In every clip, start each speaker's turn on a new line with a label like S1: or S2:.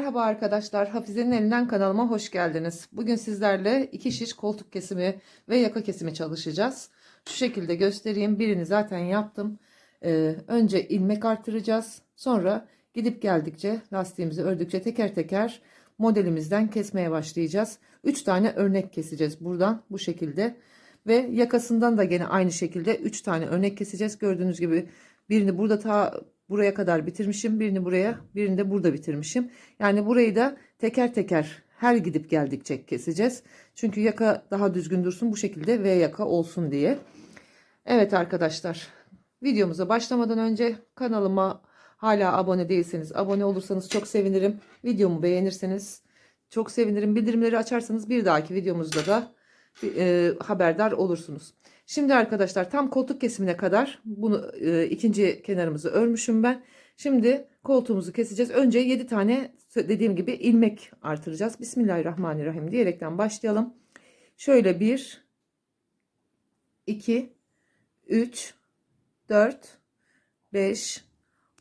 S1: Merhaba arkadaşlar, Hafize'nin elinden kanalıma hoş geldiniz. Bugün sizlerle iki şiş koltuk kesimi ve yaka kesimi çalışacağız. Şu şekilde göstereyim. Birini zaten yaptım. Ee, önce ilmek artıracağız. Sonra gidip geldikçe lastiğimizi ördükçe teker teker modelimizden kesmeye başlayacağız. 3 tane örnek keseceğiz buradan bu şekilde. Ve yakasından da gene aynı şekilde 3 tane örnek keseceğiz. Gördüğünüz gibi birini burada ta buraya kadar bitirmişim. Birini buraya, birini de burada bitirmişim. Yani burayı da teker teker her gidip geldikçe keseceğiz. Çünkü yaka daha düzgün dursun bu şekilde V yaka olsun diye. Evet arkadaşlar videomuza başlamadan önce kanalıma hala abone değilseniz abone olursanız çok sevinirim. Videomu beğenirseniz çok sevinirim. Bildirimleri açarsanız bir dahaki videomuzda da e, haberdar olursunuz. Şimdi arkadaşlar tam koltuk kesimine kadar bunu e, ikinci kenarımızı örmüşüm ben. Şimdi koltuğumuzu keseceğiz. Önce 7 tane dediğim gibi ilmek artıracağız. Bismillahirrahmanirrahim diyerekten başlayalım. Şöyle 1 2 3 4 5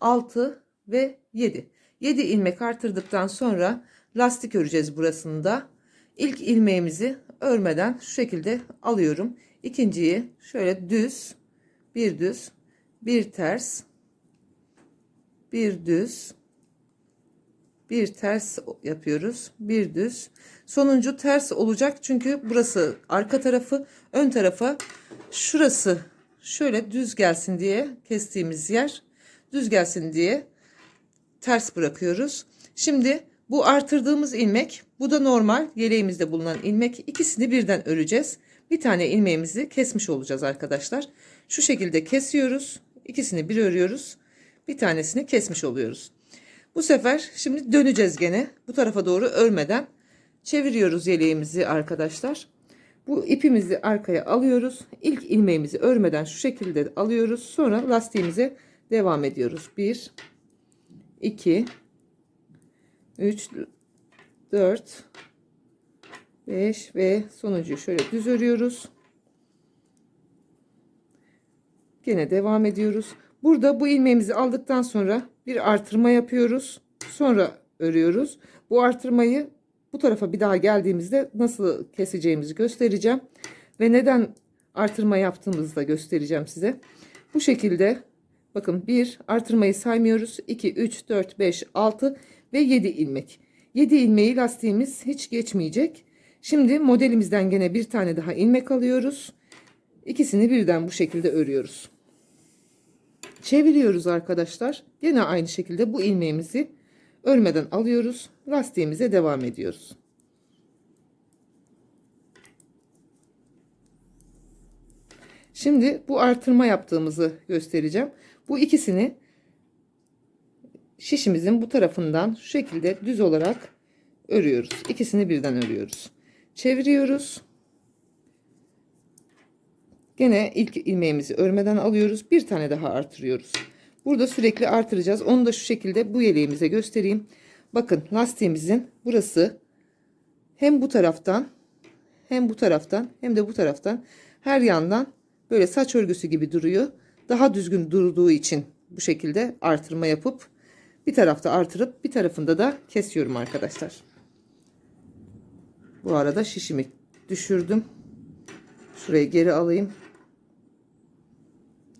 S1: 6 ve 7. 7 ilmek artırdıktan sonra lastik öreceğiz burasında. İlk ilmeğimizi örmeden şu şekilde alıyorum. İkinciyi şöyle düz, bir düz, bir ters, bir düz, bir ters yapıyoruz. Bir düz. Sonuncu ters olacak çünkü burası arka tarafı, ön tarafa şurası şöyle düz gelsin diye kestiğimiz yer düz gelsin diye ters bırakıyoruz. Şimdi bu artırdığımız ilmek, bu da normal yeleğimizde bulunan ilmek. İkisini birden öreceğiz. Bir tane ilmeğimizi kesmiş olacağız arkadaşlar. Şu şekilde kesiyoruz. İkisini bir örüyoruz. Bir tanesini kesmiş oluyoruz. Bu sefer şimdi döneceğiz gene. Bu tarafa doğru örmeden çeviriyoruz yeleğimizi arkadaşlar. Bu ipimizi arkaya alıyoruz. İlk ilmeğimizi örmeden şu şekilde alıyoruz. Sonra lastiğimize devam ediyoruz. 1 2 3 4 5 ve sonuncuyu şöyle düz örüyoruz. Gene devam ediyoruz. Burada bu ilmeğimizi aldıktan sonra bir artırma yapıyoruz. Sonra örüyoruz. Bu artırmayı bu tarafa bir daha geldiğimizde nasıl keseceğimizi göstereceğim. Ve neden artırma yaptığımızı da göstereceğim size. Bu şekilde bakın 1 artırmayı saymıyoruz. 2, 3, 4, 5, 6 ve 7 ilmek. 7 ilmeği lastiğimiz hiç geçmeyecek. Şimdi modelimizden gene bir tane daha ilmek alıyoruz. İkisini birden bu şekilde örüyoruz. Çeviriyoruz arkadaşlar. Gene aynı şekilde bu ilmeğimizi örmeden alıyoruz. Lastiğimize devam ediyoruz. Şimdi bu artırma yaptığımızı göstereceğim. Bu ikisini şişimizin bu tarafından şu şekilde düz olarak örüyoruz. İkisini birden örüyoruz. Çeviriyoruz. Gene ilk ilmeğimizi örmeden alıyoruz. Bir tane daha artırıyoruz. Burada sürekli artıracağız. Onu da şu şekilde bu yeleğimize göstereyim. Bakın lastiğimizin burası hem bu taraftan hem bu taraftan hem de bu taraftan her yandan böyle saç örgüsü gibi duruyor. Daha düzgün durduğu için bu şekilde artırma yapıp bir tarafta artırıp bir tarafında da kesiyorum arkadaşlar. Bu arada şişimi düşürdüm. Şurayı geri alayım.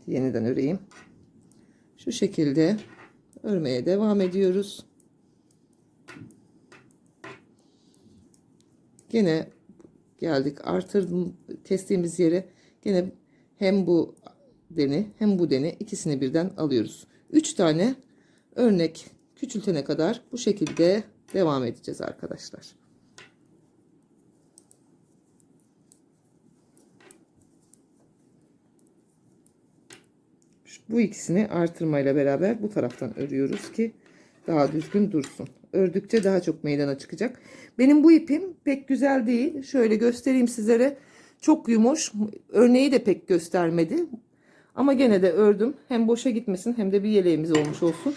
S1: Yeniden öreyim. Şu şekilde örmeye devam ediyoruz. Gene geldik artırdım kestiğimiz yere gene hem bu deni hem bu deni ikisini birden alıyoruz. 3 tane örnek küçültene kadar bu şekilde devam edeceğiz arkadaşlar. Bu ikisini artırmayla beraber bu taraftan örüyoruz ki daha düzgün dursun. Ördükçe daha çok meydana çıkacak. Benim bu ipim pek güzel değil. Şöyle göstereyim sizlere. Çok yumuş. Örneği de pek göstermedi. Ama gene de ördüm. Hem boşa gitmesin hem de bir yeleğimiz olmuş olsun.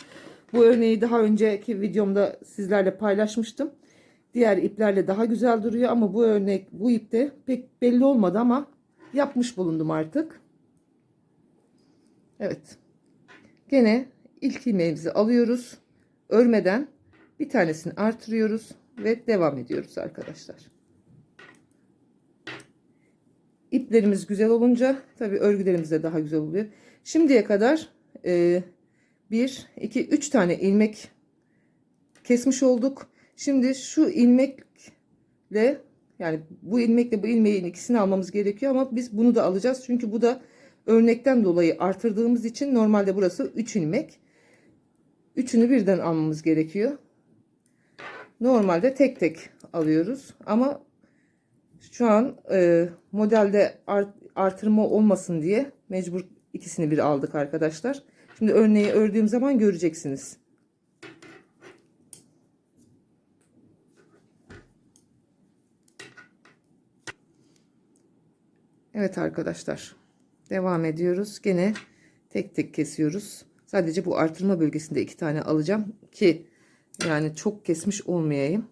S1: Bu örneği daha önceki videomda sizlerle paylaşmıştım. Diğer iplerle daha güzel duruyor ama bu örnek bu ipte pek belli olmadı ama yapmış bulundum artık. Evet. Gene ilk ilmeğimizi alıyoruz. Örmeden Bir tanesini artırıyoruz ve devam ediyoruz arkadaşlar. İplerimiz güzel olunca tabi örgülerimiz de daha güzel oluyor. Şimdiye kadar e, 1, 2, 3 tane ilmek kesmiş olduk. Şimdi şu ilmekle yani bu ilmekle bu ilmeğin ikisini almamız gerekiyor ama biz bunu da alacağız. Çünkü bu da örnekten dolayı artırdığımız için normalde burası 3 ilmek. Üçünü birden almamız gerekiyor. Normalde tek tek alıyoruz ama şu an e, modelde art, artırma olmasın diye mecbur ikisini bir aldık arkadaşlar. Şimdi örneği ördüğüm zaman göreceksiniz. Evet arkadaşlar. Devam ediyoruz. Gene tek tek kesiyoruz. Sadece bu artırma bölgesinde iki tane alacağım ki yani çok kesmiş olmayayım.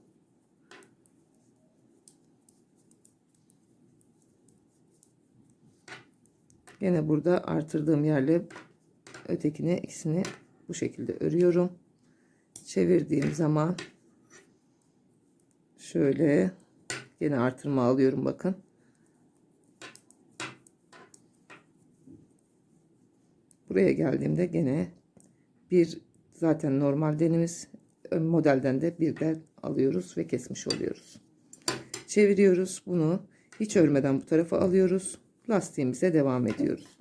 S1: Gene burada artırdığım yerle ötekine ikisini bu şekilde örüyorum. Çevirdiğim zaman şöyle gene artırma alıyorum bakın. Buraya geldiğimde gene bir zaten normal denimiz modelden de birden alıyoruz ve kesmiş oluyoruz. Çeviriyoruz bunu hiç örmeden bu tarafa alıyoruz. Lastiğimize devam ediyoruz.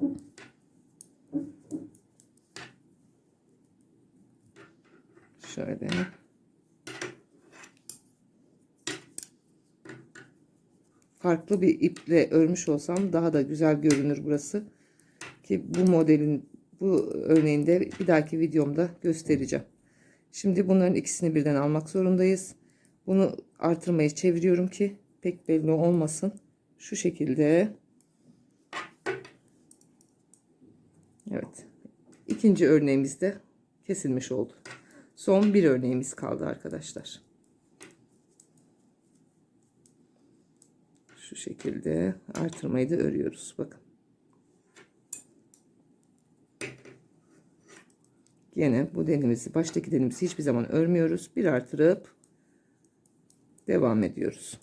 S1: Şöyle. Farklı bir iple örmüş olsam daha da güzel görünür burası. Ki bu modelin bu örneğinde bir dahaki videomda göstereceğim. Şimdi bunların ikisini birden almak zorundayız. Bunu artırmayı çeviriyorum ki pek belli olmasın. Şu şekilde. Evet. İkinci örneğimiz de kesilmiş oldu. Son bir örneğimiz kaldı arkadaşlar. Şu şekilde artırmayı da örüyoruz. Bakın. Yine bu denimizi baştaki denimizi hiçbir zaman örmüyoruz. Bir artırıp devam ediyoruz.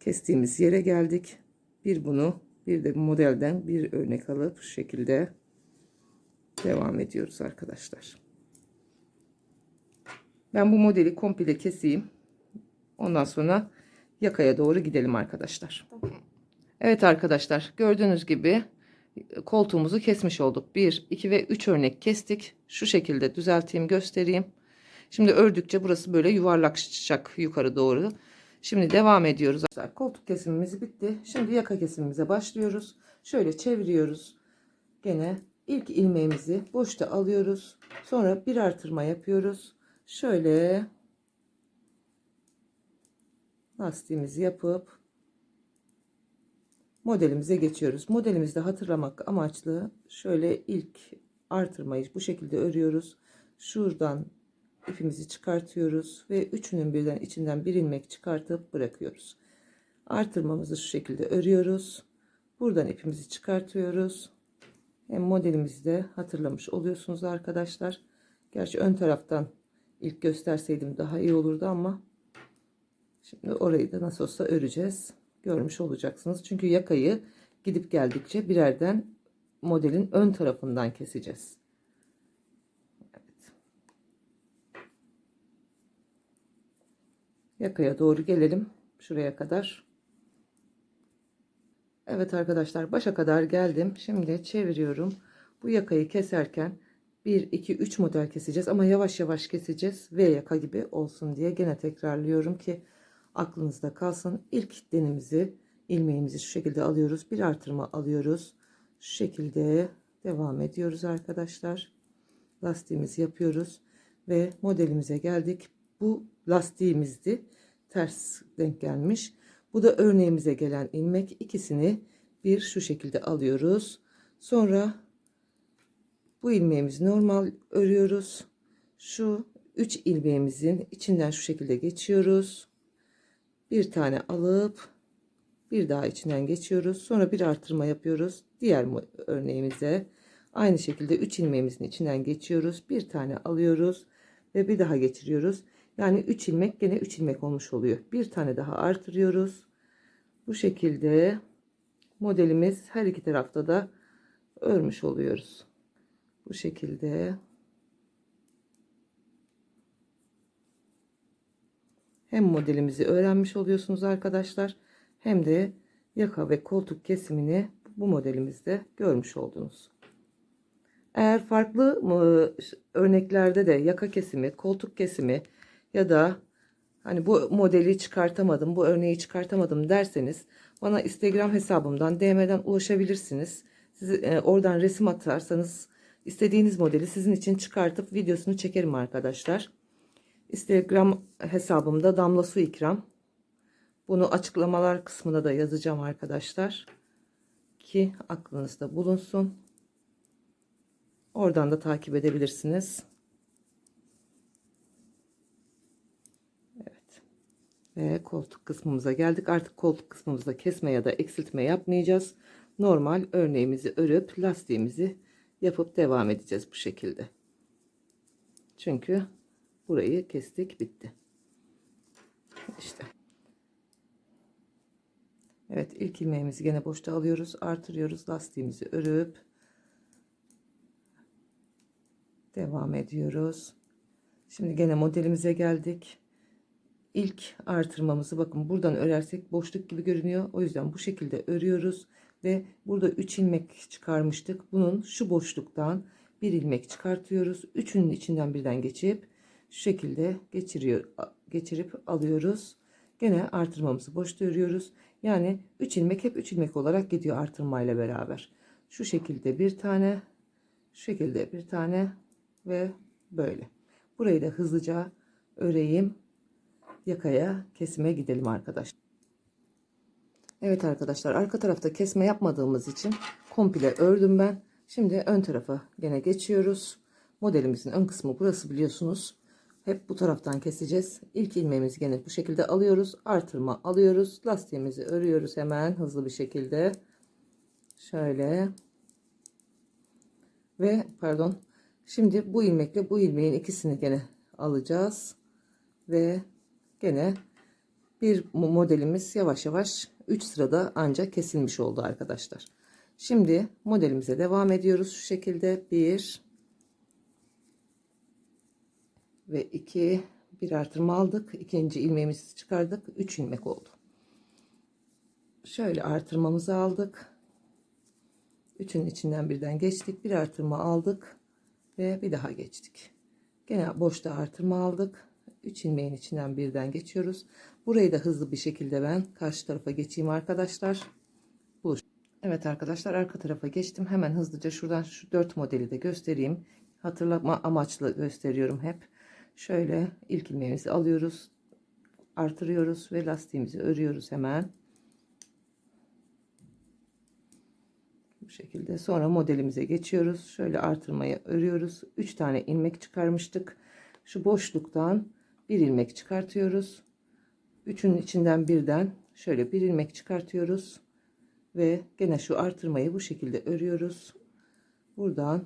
S1: Kestiğimiz yere geldik. Bir bunu bir de modelden bir örnek alıp şu şekilde devam ediyoruz arkadaşlar. Ben bu modeli komple keseyim. Ondan sonra yakaya doğru gidelim arkadaşlar. Evet arkadaşlar gördüğünüz gibi koltuğumuzu kesmiş olduk. 1, 2 ve 3 örnek kestik. Şu şekilde düzelteyim göstereyim. Şimdi ördükçe burası böyle yuvarlaklaşacak yukarı doğru. Şimdi devam ediyoruz. Koltuk kesimimiz bitti. Şimdi yaka kesimimize başlıyoruz. Şöyle çeviriyoruz. Gene ilk ilmeğimizi boşta alıyoruz. Sonra bir artırma yapıyoruz. Şöyle lastiğimizi yapıp modelimize geçiyoruz. Modelimizde hatırlamak amaçlı şöyle ilk artırmayı bu şekilde örüyoruz. Şuradan ipimizi çıkartıyoruz ve üçünün birden içinden bir ilmek çıkartıp bırakıyoruz. Artırmamızı şu şekilde örüyoruz. Buradan ipimizi çıkartıyoruz. Hem modelimizi de hatırlamış oluyorsunuz arkadaşlar. Gerçi ön taraftan ilk gösterseydim daha iyi olurdu ama şimdi orayı da nasıl olsa öreceğiz. Görmüş olacaksınız. Çünkü yakayı gidip geldikçe birerden modelin ön tarafından keseceğiz. yakaya doğru gelelim şuraya kadar Evet arkadaşlar başa kadar geldim. Şimdi çeviriyorum. Bu yakayı keserken 1 2 3 model keseceğiz ama yavaş yavaş keseceğiz. V yaka gibi olsun diye gene tekrarlıyorum ki aklınızda kalsın. İlk denimizi ilmeğimizi şu şekilde alıyoruz. Bir artırma alıyoruz. Şu şekilde devam ediyoruz arkadaşlar. Lastiğimizi yapıyoruz ve modelimize geldik. Bu lastiğimizdi. Ters denk gelmiş. Bu da örneğimize gelen ilmek. ikisini bir şu şekilde alıyoruz. Sonra bu ilmeğimizi normal örüyoruz. Şu 3 ilmeğimizin içinden şu şekilde geçiyoruz. Bir tane alıp bir daha içinden geçiyoruz. Sonra bir artırma yapıyoruz. Diğer örneğimize Aynı şekilde 3 ilmeğimizin içinden geçiyoruz. Bir tane alıyoruz ve bir daha geçiriyoruz. Yani 3 ilmek gene 3 ilmek olmuş oluyor. Bir tane daha artırıyoruz. Bu şekilde modelimiz her iki tarafta da örmüş oluyoruz. Bu şekilde hem modelimizi öğrenmiş oluyorsunuz arkadaşlar hem de yaka ve koltuk kesimini bu modelimizde görmüş oldunuz. Eğer farklı mı, örneklerde de yaka kesimi, koltuk kesimi ya da hani bu modeli çıkartamadım, bu örneği çıkartamadım derseniz bana Instagram hesabımdan DM'den ulaşabilirsiniz. Siz e, oradan resim atarsanız istediğiniz modeli sizin için çıkartıp videosunu çekerim arkadaşlar. Instagram hesabımda Damla Su İkram. Bunu açıklamalar kısmına da yazacağım arkadaşlar. Ki aklınızda bulunsun. Oradan da takip edebilirsiniz. Evet. Ve koltuk kısmımıza geldik. Artık koltuk kısmımızda kesme ya da eksiltme yapmayacağız. Normal örneğimizi örüp lastiğimizi yapıp devam edeceğiz bu şekilde. Çünkü burayı kestik bitti. İşte. Evet ilk ilmeğimizi gene boşta alıyoruz. Artırıyoruz. Lastiğimizi örüp devam ediyoruz. Şimdi gene modelimize geldik. İlk artırmamızı bakın buradan örersek boşluk gibi görünüyor. O yüzden bu şekilde örüyoruz ve burada 3 ilmek çıkarmıştık. Bunun şu boşluktan bir ilmek çıkartıyoruz. Üçünün içinden birden geçip şu şekilde geçiriyor geçirip alıyoruz. Gene artırmamızı boşta örüyoruz. Yani 3 ilmek hep 3 ilmek olarak gidiyor artırmayla beraber. Şu şekilde bir tane, şu şekilde bir tane ve böyle. Burayı da hızlıca öreyim. Yakaya kesime gidelim arkadaşlar. Evet arkadaşlar arka tarafta kesme yapmadığımız için komple ördüm ben. Şimdi ön tarafa gene geçiyoruz. Modelimizin ön kısmı burası biliyorsunuz. Hep bu taraftan keseceğiz. İlk ilmeğimizi gene bu şekilde alıyoruz. Artırma alıyoruz. Lastiğimizi örüyoruz hemen hızlı bir şekilde. Şöyle. Ve pardon. Şimdi bu ilmekle bu ilmeğin ikisini gene alacağız. Ve gene bir modelimiz yavaş yavaş 3 sırada ancak kesilmiş oldu arkadaşlar. Şimdi modelimize devam ediyoruz. Şu şekilde 1 ve 2 bir artırma aldık. ikinci ilmeğimizi çıkardık. 3 ilmek oldu. Şöyle artırmamızı aldık. Üçün içinden birden geçtik. Bir artırma aldık ve bir daha geçtik. Gene boşta artırma aldık. 3 ilmeğin içinden birden geçiyoruz. Burayı da hızlı bir şekilde ben karşı tarafa geçeyim arkadaşlar. Buluş. Evet arkadaşlar arka tarafa geçtim. Hemen hızlıca şuradan şu 4 modeli de göstereyim. Hatırlatma amaçlı gösteriyorum hep. Şöyle ilk ilmeğimizi alıyoruz. Artırıyoruz ve lastiğimizi örüyoruz hemen. Bu şekilde sonra modelimize geçiyoruz. Şöyle artırmayı örüyoruz. 3 tane ilmek çıkarmıştık. Şu boşluktan bir ilmek çıkartıyoruz. Üçünün içinden birden şöyle bir ilmek çıkartıyoruz. Ve gene şu artırmayı bu şekilde örüyoruz. Buradan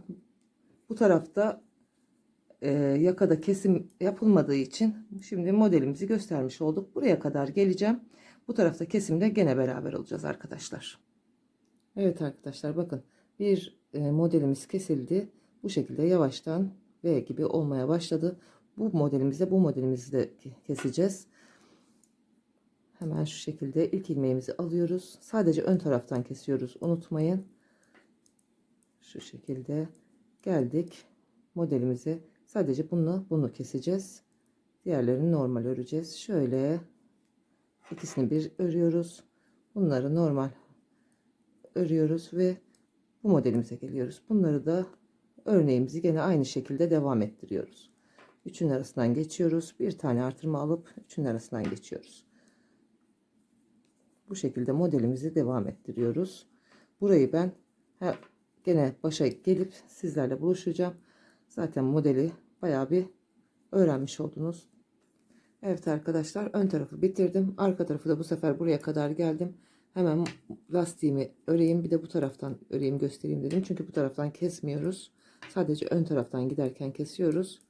S1: bu tarafta e, yakada kesim yapılmadığı için şimdi modelimizi göstermiş olduk. Buraya kadar geleceğim. Bu tarafta kesimde gene beraber olacağız arkadaşlar. Evet arkadaşlar bakın bir e, modelimiz kesildi. Bu şekilde yavaştan V gibi olmaya başladı. Bu modelimizde bu modelimizi de keseceğiz. Hemen şu şekilde ilk ilmeğimizi alıyoruz. Sadece ön taraftan kesiyoruz. Unutmayın. Şu şekilde geldik modelimize. Sadece bunu bunu keseceğiz. Diğerlerini normal öreceğiz. Şöyle ikisini bir örüyoruz. Bunları normal örüyoruz ve bu modelimize geliyoruz. Bunları da örneğimizi gene aynı şekilde devam ettiriyoruz. Üçün arasından geçiyoruz. Bir tane artırma alıp üçün arasından geçiyoruz. Bu şekilde modelimizi devam ettiriyoruz. Burayı ben gene başa gelip sizlerle buluşacağım. Zaten modeli bayağı bir öğrenmiş oldunuz. Evet arkadaşlar ön tarafı bitirdim. Arka tarafı da bu sefer buraya kadar geldim. Hemen lastiğimi öreyim bir de bu taraftan öreyim göstereyim dedim. Çünkü bu taraftan kesmiyoruz. Sadece ön taraftan giderken kesiyoruz.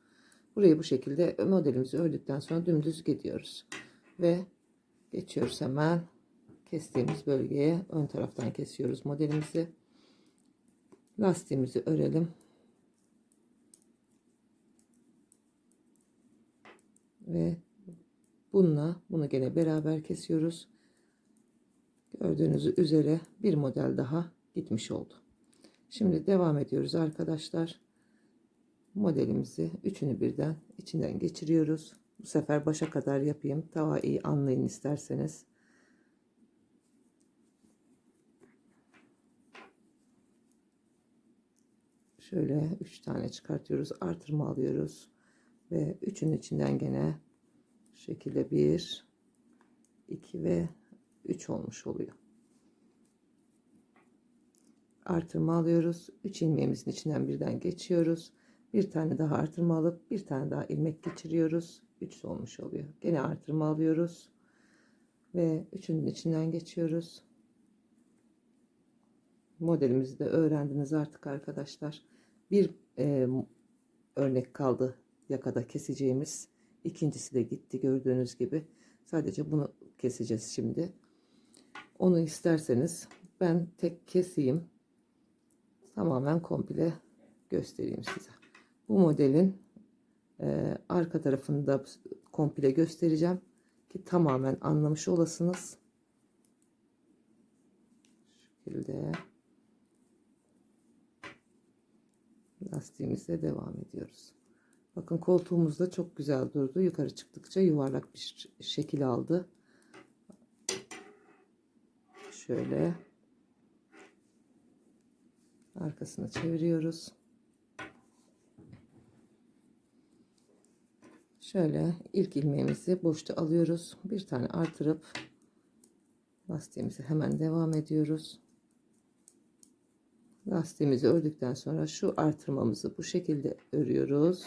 S1: Burayı bu şekilde modelimizi ördükten sonra dümdüz gidiyoruz. Ve geçiyoruz hemen kestiğimiz bölgeye ön taraftan kesiyoruz modelimizi. Lastiğimizi örelim. Ve bununla bunu gene beraber kesiyoruz. Gördüğünüz üzere bir model daha gitmiş oldu. Şimdi devam ediyoruz arkadaşlar. Modelimizi üçünü birden içinden geçiriyoruz. Bu sefer başa kadar yapayım. Daha iyi anlayın isterseniz. Şöyle üç tane çıkartıyoruz. Artırma alıyoruz. Ve üçünün içinden gene şekilde bir, iki ve üç olmuş oluyor. Artırma alıyoruz. Üç ilmeğimizin içinden birden geçiyoruz. Bir tane daha artırma alıp bir tane daha ilmek geçiriyoruz. Üç olmuş oluyor. Gene artırma alıyoruz. Ve üçünün içinden geçiyoruz. Modelimizi de öğrendiniz artık arkadaşlar. Bir e, örnek kaldı yakada keseceğimiz. İkincisi de gitti gördüğünüz gibi. Sadece bunu keseceğiz şimdi. Onu isterseniz ben tek keseyim. Tamamen komple göstereyim size. Bu modelin e, arka tarafını da komple göstereceğim ki tamamen anlamış olasınız. Şu şekilde lastiğimizle devam ediyoruz. Bakın koltuğumuz da çok güzel durdu. Yukarı çıktıkça yuvarlak bir şekil aldı. Şöyle arkasını çeviriyoruz. Şöyle ilk ilmeğimizi boşta alıyoruz. Bir tane artırıp lastiğimizi hemen devam ediyoruz. Lastiğimizi ördükten sonra şu artırmamızı bu şekilde örüyoruz.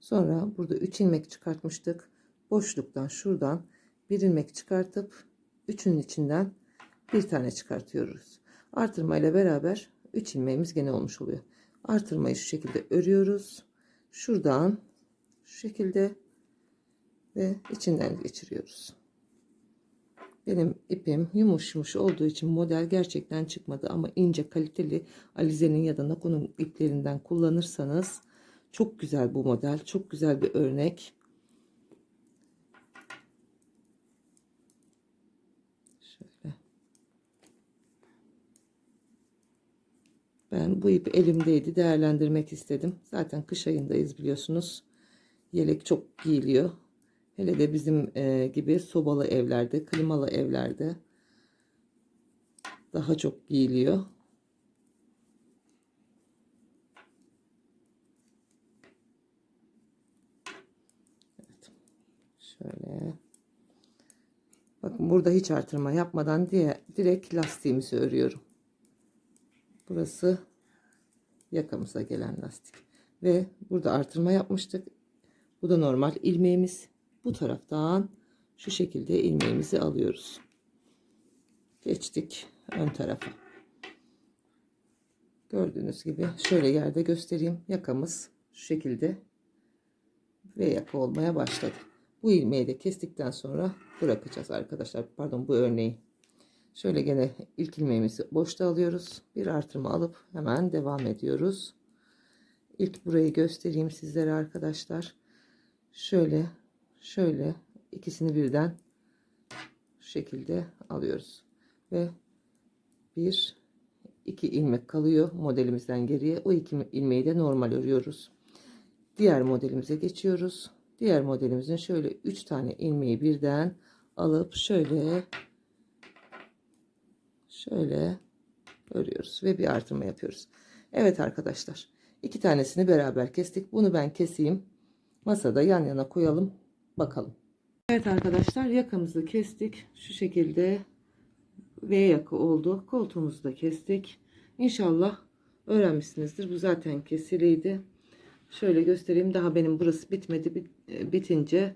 S1: Sonra burada 3 ilmek çıkartmıştık. Boşluktan şuradan bir ilmek çıkartıp üçünün içinden bir tane çıkartıyoruz. Artırma ile beraber 3 ilmeğimiz gene olmuş oluyor. Artırmayı şu şekilde örüyoruz. Şuradan şu şekilde ve içinden geçiriyoruz. Benim ipim yumuş yumuş olduğu için model gerçekten çıkmadı ama ince kaliteli Alize'nin ya da Nako'nun iplerinden kullanırsanız çok güzel bu model. Çok güzel bir örnek. Şöyle. Ben bu ip elimdeydi. Değerlendirmek istedim. Zaten kış ayındayız biliyorsunuz. Yelek çok giyiliyor. Hele de bizim e, gibi sobalı evlerde, klimalı evlerde daha çok giyiliyor. Evet. Şöyle. Bakın burada hiç artırma yapmadan diye direkt lastiğimizi örüyorum. Burası yakamıza gelen lastik. Ve burada artırma yapmıştık. Bu da normal ilmeğimiz. Bu taraftan şu şekilde ilmeğimizi alıyoruz. Geçtik ön tarafa. Gördüğünüz gibi şöyle yerde göstereyim. Yakamız şu şekilde ve yaka olmaya başladı. Bu ilmeği de kestikten sonra bırakacağız arkadaşlar. Pardon bu örneği. Şöyle gene ilk ilmeğimizi boşta alıyoruz. Bir artırma alıp hemen devam ediyoruz. İlk burayı göstereyim sizlere arkadaşlar. Şöyle şöyle ikisini birden şu şekilde alıyoruz. Ve bir iki ilmek kalıyor modelimizden geriye. O iki ilmeği de normal örüyoruz. Diğer modelimize geçiyoruz. Diğer modelimizin şöyle üç tane ilmeği birden alıp şöyle şöyle örüyoruz ve bir artırma yapıyoruz. Evet arkadaşlar iki tanesini beraber kestik. Bunu ben keseyim. Masada yan yana koyalım. Bakalım. Evet arkadaşlar yakamızı kestik. Şu şekilde V yaka oldu. Koltuğumuzu da kestik. İnşallah öğrenmişsinizdir. Bu zaten kesiliydi. Şöyle göstereyim. Daha benim burası bitmedi. Bit, bitince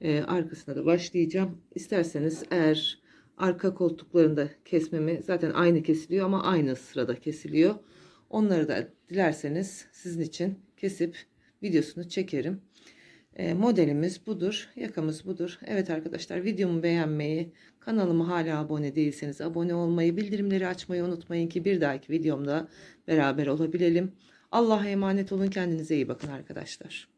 S1: e, arkasına da başlayacağım. İsterseniz eğer arka koltuklarında kesmemi zaten aynı kesiliyor ama aynı sırada kesiliyor. Onları da dilerseniz sizin için kesip videosunu çekerim. E, modelimiz budur. Yakamız budur. Evet arkadaşlar videomu beğenmeyi, kanalıma hala abone değilseniz abone olmayı, bildirimleri açmayı unutmayın ki bir dahaki videomda beraber olabilelim. Allah'a emanet olun. Kendinize iyi bakın arkadaşlar.